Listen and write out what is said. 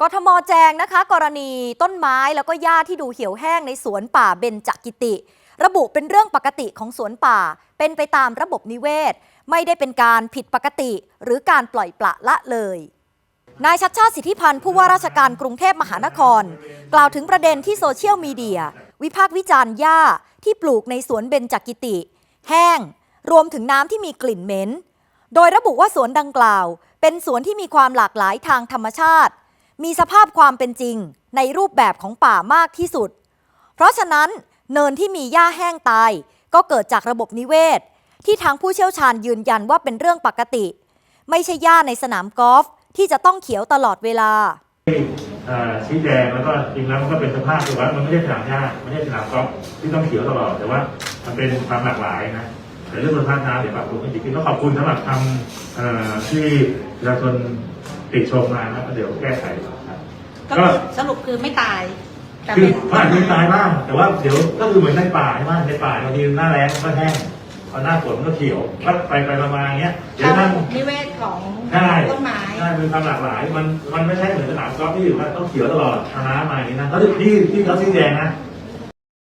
กทมแจงนะคะ กรณีต้นไม้แล้วก็หญ้าที่ดูเหี่ยวแห้งในสวนป่าเบญจกิติ ระบุเป็นเรื่องปกติของสวนป่า เป็นไปตามระบบนิเวศ ไม่ได้เป็นการผิดปกติ หรือการปล่อยปละละเลยนายชัดชาติสิทธิพันธ์ผู้ว่าราชการกรุงเทพมหานคร กล่าวถึงประเด็นที่โซเชียลมีเดีย วิพากษ์วิจารณ์หญ้าที่ปลูกในสวนเบญจกิติ แห้ง รวมถึงน้ำที่มีกลิ่นเหม็น โดยระบุว่าสวนดังกล่าว เป็นสวนที่มีความหลากหลายทางธรรมชาติ มีสภาพความเป็นจริงในรูปแบบของป่ามากที่สุด เพราะฉะนั้นเนินที่มีหญ้าแห้งตาย ก็เกิดจากระบบนิเวศ ที่ทางผู้เชี่ยวชาญยืนยันว่าเป็นเรื่องปกติ ไม่ใช่หญ้าในสนามกอล์ฟที่จะต้องเขียวตลอดเวลาชี้แจงแล้วก็จริงแล้วมันก็เป็นสภาพที่ว่ามันไม่ใช่สนามหญ้าไม่ใช่สนามกอล์ฟที่ต้องเขียวตลอดแต่ว่ามันเป็นความหลากหลายนะแต่เรื่องคุณภาพน้ำเดี๋ยวปรับปรุงให้ดีขึ้นก็ขอบคุณสำหรับคำที่ประชาชน ติชมมานะเดี๋ยวแก้ไขครับก็ก็คือสรุปคือไม่ตาย แต่คือเป็นมันอาจจะมีตายบ้าง แต่ว่าเดี๋ยวก็คือเหมือนในป่าใช่ไหมในป่าบางทีหน้าแล้งมันก็แห้งพอหน้าฝนมันก็เขียวก็ไปไปประมาณอย่างเงี้ยเดี๋ยวตามนั่ระน บบนิเวศของใช่ต้นไม้ ใช่มีความหลากหลาย มัน มันไม่ใช่เหมือนสนามกอล์ฟที่อยู่ว่าต้องเขียวตลอดทางน้ำมาอย่างนี้นะเขาที่ที่เขาชี้แจงนะ